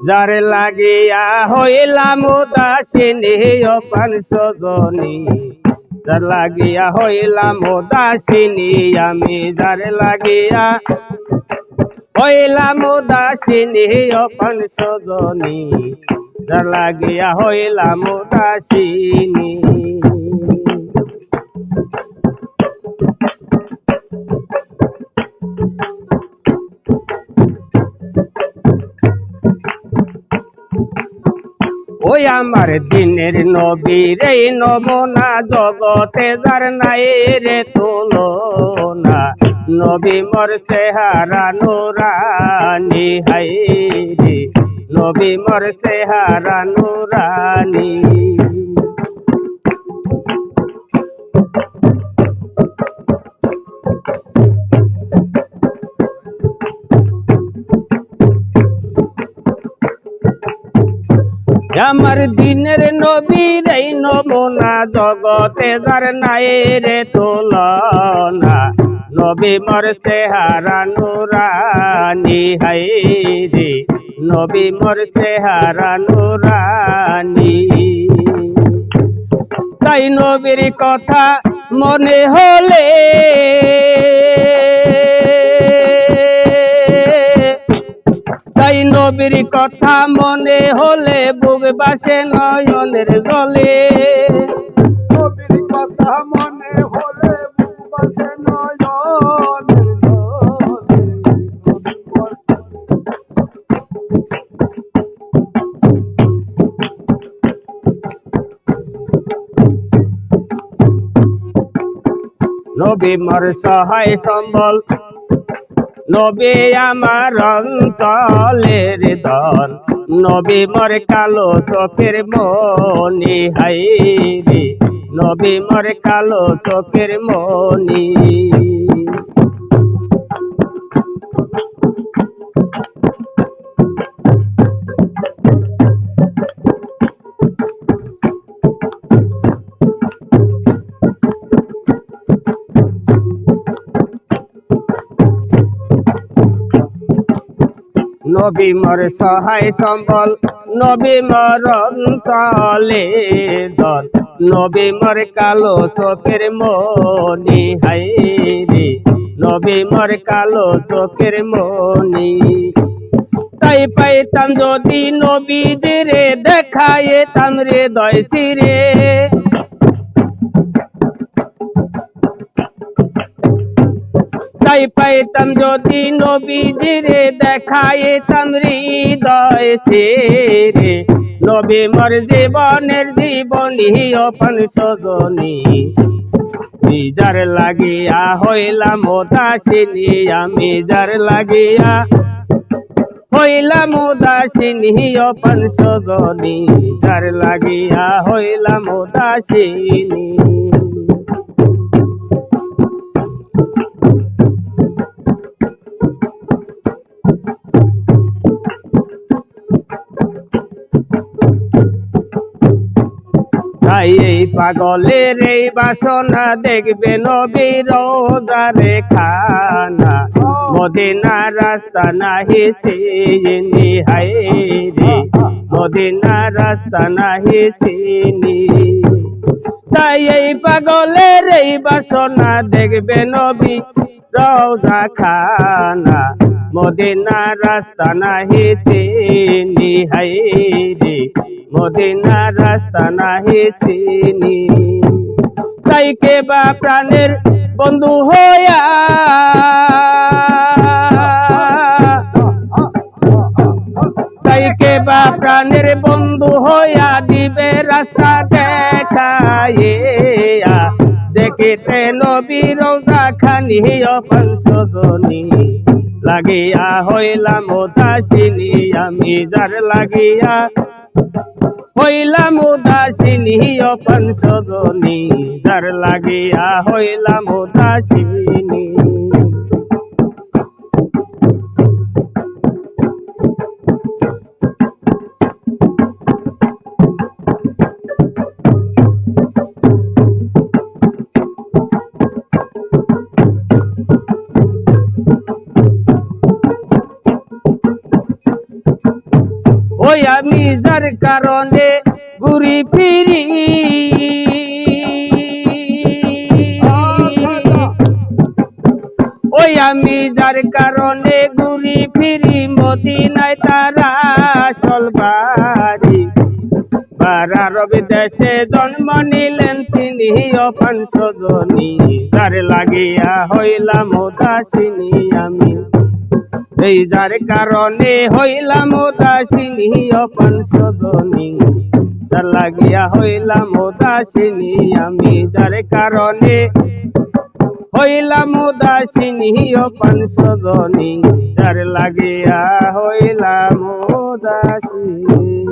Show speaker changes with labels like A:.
A: যার লাগিয়া হইলাম উদাসিনী অপান সজনী। যার লাগিয়া হইলাম উদাসিনী, আমি যার লাগিয়া হইলাম উদাসিনী অপান সজনী। যার লাগিয়া হইলাম উদাসিনী। ওই আমার দিনের নব নমনা জগতে যার নাই রে তুলনা। নবী মর চেহারা নুরানি হাই রে। নবী মর চেহারা নুরানি। আমার দিনের নবীর এই নমুনা জগতে যার নাই রে নবী মর চেহারা নুরানি, হাই রে। নবী মর চেহারা নুরানি। তাই নবীর কথা মনে হলে নবীর কথা মনে হলে বুক বাসে নয়নের জলে
B: নবীর কথা মনে হলে বুক বাজে নয়নের জলে।
A: নবী মর সহায় সম্বল নবী আমার অঞ্চলের দল নবী মর কালো চোখের মনি, হাই নবী মর কালো চোখের মনি। নবী মর সহায় সম্বল, নবী মর অঞ্চলে দল। নবী মর কালো চোখের মনি হাই রে। নবী মর কালো চোখের মনি। তাই পাইতাম যদি নবীজিরে দেখায় তাম রে দয় সিরে পাইতাম যদি নবীজিরে দেখাইতাম হৃদয় রে নবী মর জীবনের জীবনী অপন সজনী। যার লাগিয়া হইলাম উদাসিনী, আমি যার লাগিয়া হইলাম উদাসিনী অপন সজনী। যার লাগিয়া হইলাম উদাসিনী। তাই এই পাগলের এই বাসনা দেখবে নবী রোজারে খানা মদিনা রাস্তা নাহি চিনি হাই রে। মদিনা রাস্তা নাহি চিনি। তাই এই পাগলের এই বাসনা দেখবে নবী রোজা খানা। মদিনা রাস্তা নাহি চিনি হাই রে। মদিনা রাস্তা নাহি চিনি। তাই কে বা প্রাণের বন্ধু হইয়া। তাই কে বা প্রাণের বন্ধু হইয়া দিবে রাস্তা দেখাইয়া। দেখিতে নবী রোজা খানি অপন সজনী। লাগিয়া হইলাম উদাসিনী, আমি যার লাগিয়া হইলাম উদাসিনী অপন সদনী। যার লাগিয়া হইলাম উদাসিনী। আমি যার কারণে ঘুরি ফিরি। ওই আমি যার কারণে ঘুরি ফিরি, মদিনায় তারা আসল বাড়ি বারার বিদেশে জন্ম নিলেন তিনি অপান সদনী যার লাগিয়া হইলাম উদাসিনী আমি। এই যার কারণে হইলাম উদাসিনী অপান সদনী যার লাগিয়া হইলাম উদাসিনী আমি যার কারণে হইলাম উদাসিনী অপান সদনী যার লাগিয়া হইলাম উদাসিনী।